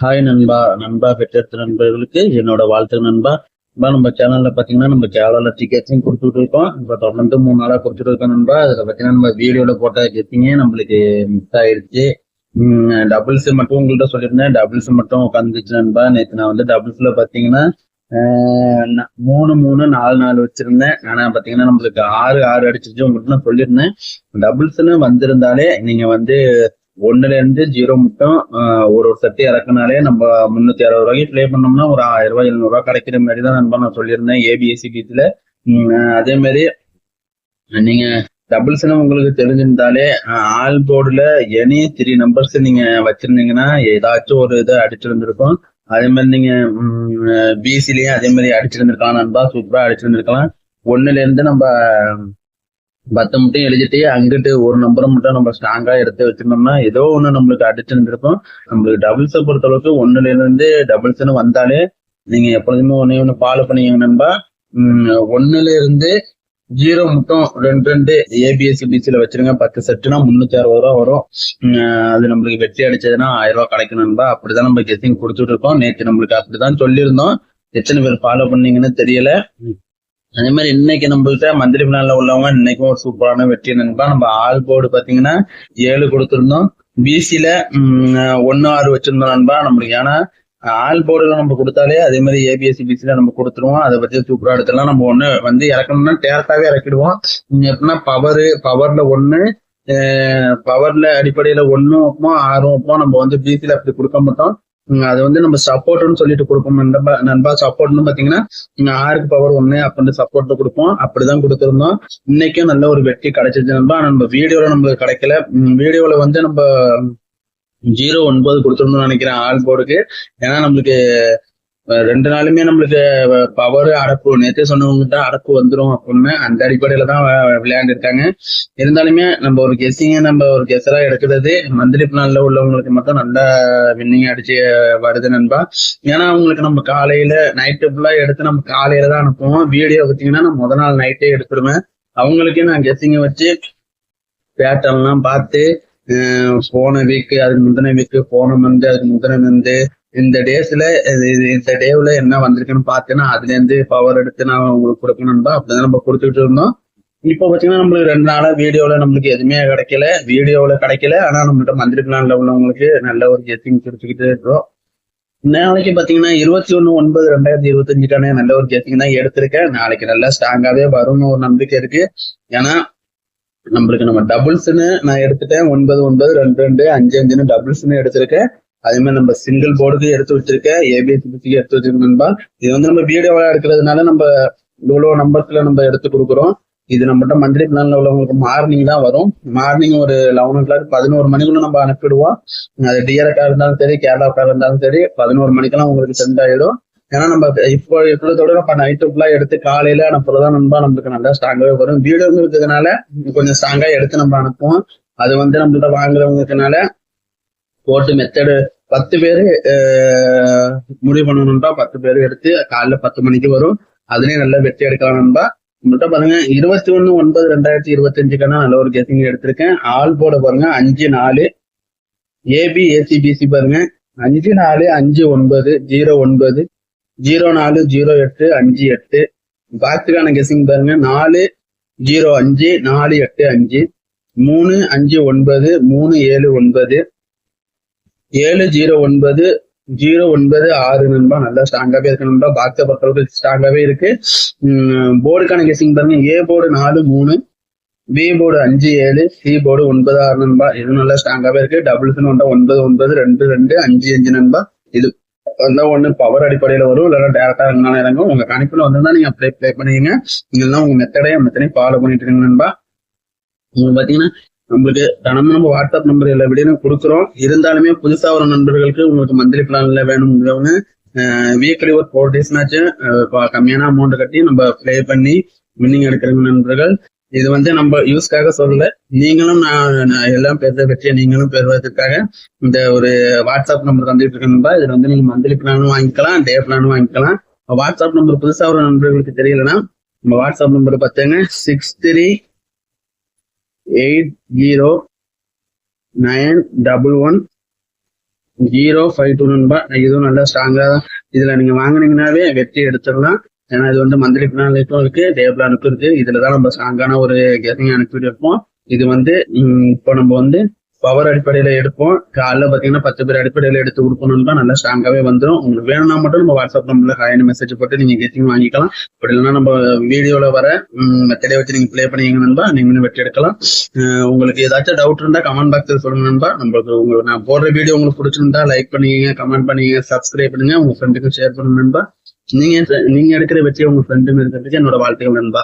Hi நண்பா. நண்பா பெற்றெடுத்த நண்பர்களுக்கு என்னோட வாழ்த்து நண்பா. நண்பா நம்ம சேனல்ல பாத்தீங்கன்னா நம்ம கேரளால டிக்கெட்ஸையும் கொடுத்துட்டு இருக்கோம். இப்ப தொடர்ந்து மூணு நாளா கொடுத்துட்டு இருக்கோம் நண்பா. அதுல பாத்தீங்கன்னா நம்ம வீடியோல போட்ட கெத்திங்க நம்மளுக்கு மிஸ் ஆயிடுச்சு டபுள்ஸ் மட்டும் உங்கள்கிட்ட சொல்லியிருந்தேன். டபுள்ஸ் மட்டும் உட்காந்துச்சு நண்பா. நேற்று நான் வந்து டபுள்ஸ்ல பாத்தீங்கன்னா மூணு மூணு நாலு நாலு வச்சிருந்தேன். ஆனா பாத்தீங்கன்னா நம்மளுக்கு ஆறு ஆறு அடிச்சிருச்சு. உங்களுக்கு நான் சொல்லியிருந்தேன். டபுள்ஸ்னு வந்திருந்தாலே நீங்க வந்து ஒன்னுல இருந்து ஜீரோ மட்டும் ஆஹ் ஒரு ஒரு சட்டி இறக்குனாலே நம்ம முன்னூத்தி அறுபது ரூபாய்க்கு ப்ளே பண்ணோம்னா ஒரு ஆயிரம் ரூபாய் எழுநூறு ரூபாய் கிடைக்கிற மாதிரி தான் நண்பா நான் சொல்லியிருந்தேன். ஏபிஎஸ்சி கீத்துல அதே மாதிரி நீங்க டபுள்ஸ்னு உங்களுக்கு தெரிஞ்சிருந்தாலே ஆல் போர்டுல எனி த்ரீ நம்பர்ஸ் நீங்க வச்சிருந்தீங்கன்னா ஏதாச்சும் ஒரு இதை அடிச்சிருந்திருக்கும் அதே மாதிரி நீங்க பிசிலையும் அதே மாதிரி அடிச்சிருந்திருக்கலாம் நண்பா. சூப்பரா அடிச்சிருந்திருக்கலாம் ஒன்னுல இருந்து நம்ம பத்தை மட்டும் எழுதிட்டு அங்கிட்டு ஒரு நம்பரை மட்டும் நம்ம ஸ்ட்ராங்கா எடுத்து வச்சிருந்தோம்னா ஏதோ ஒண்ணு நம்மளுக்கு அடிச்சிருந்திருக்கும் நம்மளுக்கு டபுள்ஸை பொறுத்த அளவுக்கு ஒண்ணுல இருந்து டபுள்ஸ்னு வந்தாலே நீங்க எப்பொழுதுமே ஒன்னே ஒண்ணு ஃபாலோ பண்ணீங்க நண்பா. உம் ஒண்ணுல இருந்து ஜீரோ மட்டும் ரெண்டு ரெண்டு ஏபிஎஸ்சி பிசில வச்சிருங்க. பத்து செட்டுனா முன்னூத்தி அறுபது ரூபா வரும். அது நம்மளுக்கு வெற்றி அடிச்சதுன்னா ஆயிரம் ரூபா கிடைக்கும் நண்பா. அப்படிதான் நம்ம கெஸ்டிங் கொடுத்துட்டு இருக்கோம். நேற்று நம்மளுக்கு அப்படிதான் சொல்லியிருந்தோம். எத்தனை பேர் ஃபாலோ பண்ணீங்கன்னு தெரியல. அதே மாதிரி இன்னைக்கு நம்மள்ட்ட மந்திரி பிளான்ல உள்ளவங்க இன்னைக்கும் ஒரு சூப்பரான வெற்றி நண்பா நம்ம ஆல் போர்டு பாத்தீங்கன்னா ஏழு கொடுத்திருந்தோம். பிசில ஒன்னு ஆறு வச்சிருந்தோம் நண்பா நம்மளுக்கு. ஏன்னா ஆல் போர்டுல நம்ம கொடுத்தாலே அதே மாதிரி ஏபிஎஸ்சி பிசில நம்ம கொடுத்துருவோம். அதை பத்தி சூப்பரா எடுத்துலாம் நம்ம ஒண்ணு வந்து இறக்கணும்னா டேரக்டாவே இறக்கிடுவோம். நீங்க எப்படின்னா பவரு பவர்ல ஒண்ணு பவர்ல அடிப்படையில ஒன்னும் வைப்போம் ஆறும் வைப்போம். நம்ம வந்து பிசில அப்படி கொடுக்க மாட்டோம். அது வந்து நம்ம சப்போர்ட்னு சொல்லிட்டு கொடுப்போம். நண்பா நண்பா சப்போர்ட்னு பாத்தீங்கன்னா நீங்க ஆறுக்கு பவர் ஒண்ணு அப்படின்னு சப்போர்ட் கொடுப்போம். அப்படிதான் கொடுத்துருந்தோம். இன்னைக்கும் நல்ல ஒரு வெற்றி கிடைச்சிருச்சு நண்பா. நம்ம வீடியோல நம்மளுக்கு கிடைக்கல. வீடியோல வந்து நம்ம ஜீரோ ஒன்பது கொடுத்துருந்தோம்னு நினைக்கிறேன் ஆல் போர்டுக்கு ஏன்னா நம்மளுக்கு ரெண்டு நாளுமே நம்மளுக்கு பவர் அடப்பு. நேற்றே சொன்னவங்ககிட்ட அடப்பு வந்துடும் அப்படின்னு அந்த அடிப்படையில தான் விளையாண்டுருக்காங்க. இருந்தாலுமே நம்ம ஒரு கெஸ்ஸிங்க நம்ம ஒரு கெஸராக எடுக்கிறது மந்திரி பிளான்ல உள்ளவங்களுக்கு மட்டும் நல்ல வின்னிங் அடிச்சு வருது நண்பா. ஏன்னா அவங்களுக்கு நம்ம காலையில நைட்டு ஃபுல்லா எடுத்து நம்ம காலையில தான் அனுப்புவோம். வீடியோ பார்த்தீங்கன்னா நான் முத நாள் நைட்டே எடுத்துருவேன். அவங்களுக்கே நான் கெஸ்ஸிங்க வச்சு பேட்டர்லாம் பார்த்து போன வீக்கு அதுக்கு முந்தின வீக்கு போன மந்து அதுக்கு முந்தின மந்து இந்த டேஸ்ல இந்த டேவ்ல என்ன வந்திருக்குன்னு பார்த்தேன்னா அதுல இருந்து பவர் எடுத்து நான் உங்களுக்கு கொடுக்கணும்பா அப்படிதான் நம்ம கொடுத்துட்டு இருந்தோம். இப்போ பாத்தீங்கன்னா நம்மளுக்கு ரெண்டு நாளா வீடியோல நம்மளுக்கு எதுவுமே கிடைக்கல. வீடியோல கிடைக்கல. ஆனா நம்மள்கிட்ட மந்திரி பிளான்ல உள்ளவங்களுக்கு. நல்ல ஒரு கெஸ்டிங் கொடுத்துக்கிட்டு இருக்கிறோம். நாளைக்கு பாத்தீங்கன்னா இருபத்தி ஒன்று ஒன்பது ரெண்டாயிரத்தி இருபத்தஞ்சுக்கான நல்ல ஒரு கெஸ்டிங் தான் எடுத்திருக்கேன். நாளைக்கு நல்லா ஸ்ட்ராங்காவே வரும்னு ஒரு நம்பிக்கை இருக்கு. ஏன்னா நம்மளுக்கு நம்ம டபுள்ஸ்னு நான் எடுத்துட்டேன். ஒன்பது ஒன்பது ரெண்டு ரெண்டு அஞ்சு அஞ்சுன்னு டபுள்ஸ்னு எடுத்திருக்கேன். அதே மாதிரி நம்ம சிங்கிள் போர்டுக்கு எடுத்து வச்சிருக்கேன் ஏபிஎஸ்சிக்கு எடுத்து வச்சிருக்கேன் நண்பா. இது வந்து நம்ம வீடியோவா எடுக்கிறதுனால நம்ம இவ்வளவு நம்பர்ஸ்ல நம்ம எடுத்து கொடுக்குறோம். இது நம்மகிட்ட மந்திரி பிளான்ல உள்ளவங்களுக்கு மார்னிங் தான் வரும். மார்னிங் ஒரு லெவன் ஓ கிளாக் பதினோரு மணிக்குள்ள நம்ம அனுப்பிடுவோம். அது டிஆர்எக்கா இருந்தாலும் சரி கேரளாக்காக இருந்தாலும் சரி பதினோரு மணிக்கெல்லாம் உங்களுக்கு சென்ட் ஆயிடும். ஏன்னா நம்ம இப்போ இருக்கிறதோட நம்ம நைட்டு ஃபுல்லா எடுத்து காலையில அனுப்புறதான் நண்பா நம்மளுக்கு நல்லா ஸ்ட்ராங்காவே வரும். வீடியோ இருக்கிறதுனால கொஞ்சம் ஸ்ட்ராங்கா எடுத்து நம்ம அனுப்புவோம். அது வந்து நம்மள்ட்ட வாங்குறவங்களுக்குனால போட்டு மெத்தடு பத்து பேரு முடிவு பண்ணணும்டா பத்து பேர் எடுத்து காலைல பத்து மணிக்கு வரும். அதுலயும் நல்ல வெற்றி எடுக்கலாம் நண்பா. பாருங்க இருபத்தி ஒண்ணு ஒன்பது ரெண்டாயிரத்தி இருபத்தஞ்சுக்கான நல்ல ஒரு கெசிங் எடுத்திருக்கேன். ஆல் போட பாருங்க அஞ்சு நாலு. ஏபி ஏசிபிசி பாருங்க. அஞ்சு நாலு அஞ்சு ஒன்பது ஜீரோ ஒன்பது. ஜீரோ நாலு ஜீரோ எட்டு அஞ்சு எட்டு. பாக்ஸுக்கான கெஸிங் பாருங்க. நாலு ஜீரோ அஞ்சு நாலு எட்டு அஞ்சு. மூணு அஞ்சு ஒன்பது. மூணு ஏழு ஒன்பது. ஏழு ஜீரோ ஒன்பது ஜீரோ ஒன்பது ஆறு நண்பா நல்லா ஸ்ட்ராங்காகவே இருக்கு நண்பா. பாக்ஸை பொறுத்தளவுக்கு ஸ்ட்ராங்காகவே இருக்கு. போர்டுக்கான கெஸிங் பாருங்க. ஏ போர்டு நாலு மூணு பி போர்டு அஞ்சு ஏழு சி போர்டு ஒன்பது ஆறு நண்பா. இது நல்லா ஸ்ட்ராங்காகவே இருக்கு. டபுள்ஸ்னு வந்தா ஒன்பது ஒன்பது ரெண்டு ரெண்டு அஞ்சு அஞ்சு நண்பா. இது வந்தா ஒண்ணு பவர் அடிப்படையில வரும். இல்லைன்னா டேரக்டா இருந்தாலும் இறங்கும். உங்க கணிப்புல வந்திருந்தா நீங்க அப்ளை ப்ளே பண்ணுவீங்க இல்லைன்னா உங்க மெத்தடையே மெத்தனையும் ஃபாலோ பண்ணிட்டு இருக்கீங்க நண்பா. உங்களுக்கு பாத்தீங்கன்னா நம்மளுக்கு தினமும் நம்ம வாட்ஸ்அப் நம்பர் எல்லா வீடியோவும் கொடுக்குறோம். இருந்தாலுமே புதுசா வர நண்பர்களுக்கு உங்களுக்கு மந்த்லி பிளான்ல வேணுங்கிறவங்க வீக்லி ஒரு ஃபோர் டேஸ்னாச்சும் கம்மியான அமௌண்ட் கட்டி நம்ம ப்ளே பண்ணி வின்னிங் எடுக்கிற நண்பர்கள். இது வந்து நம்ம யூஸ்க்காக சொல்லல. நீங்களும் நான் எல்லாம் பெறுற வெற்றியை நீங்களும் பெறுவதற்காக இந்த ஒரு வாட்ஸ்அப் நம்பர் தந்துட்டு இருக்கணும்பா இதுல வந்து நீங்க மந்த்லி பிளானும் வாங்கிக்கலாம் டே பிளானும் வாங்கிக்கலாம். வாட்ஸ்அப் நம்பர் புதுசா வர நண்பர்களுக்கு தெரியலன்னா நம்ம வாட்ஸ்அப் நம்பர் பார்த்தீங்கன்னா six three eight zero nine double one zero five two நண்பா. இதுவும் நல்லா ஸ்ட்ராங்காக தான் இதுல நீங்க வாங்குனீங்கன்னாவே வெற்றி எடுத்துடலாம். ஏன்னா இது வந்து மந்த்லி பிளானுக்கும் இருக்கு டே பிளானுக்கும் இருக்கு. இதுல தான் நம்ம ஸ்ட்ராங்கான ஒரு கெஸிங் அனுப்பிட்டு இருப்போம் இது வந்து இப்போ நம்ம வந்து பவர் அடிப்படையில எடுப்போம். காலைல பாத்தீங்கன்னா பத்து பேர் அடிப்படையில எடுத்து கொடுக்கணும்னா நல்லா ஸ்ட்ராங்காவே வந்துடும் உங்களுக்கு வேணும்னா மட்டும் நம்ம வாட்ஸ்அப் நம்பர்ல ஹாய்னு மெசேஜ் போட்டு நீங்க கெஸிங் வாங்கிக்கலாம். அப்படி இல்லைன்னா நம்ம வீடியோல வர மெத்தடை வச்சு நீங்க ப்ளே பண்ணீங்க நண்பா நீங்களும் வெட்டி எடுக்கலாம். உங்களுக்கு ஏதாச்சும் டவுட் இருந்தா கமெண்ட் பாக்ஸ்ல சொல்லுங்க நண்பா. நம்மளுக்கு உங்களுக்கு நான் போடுற வீடியோ உங்களுக்கு பிடிச்சிருந்தா லைக் பண்ணீங்க கமெண்ட் பண்ணீங்க சப்ஸ்கிரைப் பண்ணுங்க. உங்க ஃப்ரெண்டுக்கும் ஷேர் பண்ணுங்க நண்பா. நீங்க நீங்க எடுக்கிற வெற்றியை உங்க ஃப்ரெண்டும் இருக்கிறதுக்கு என்னோட வாழ்த்துக்கள் நண்பா.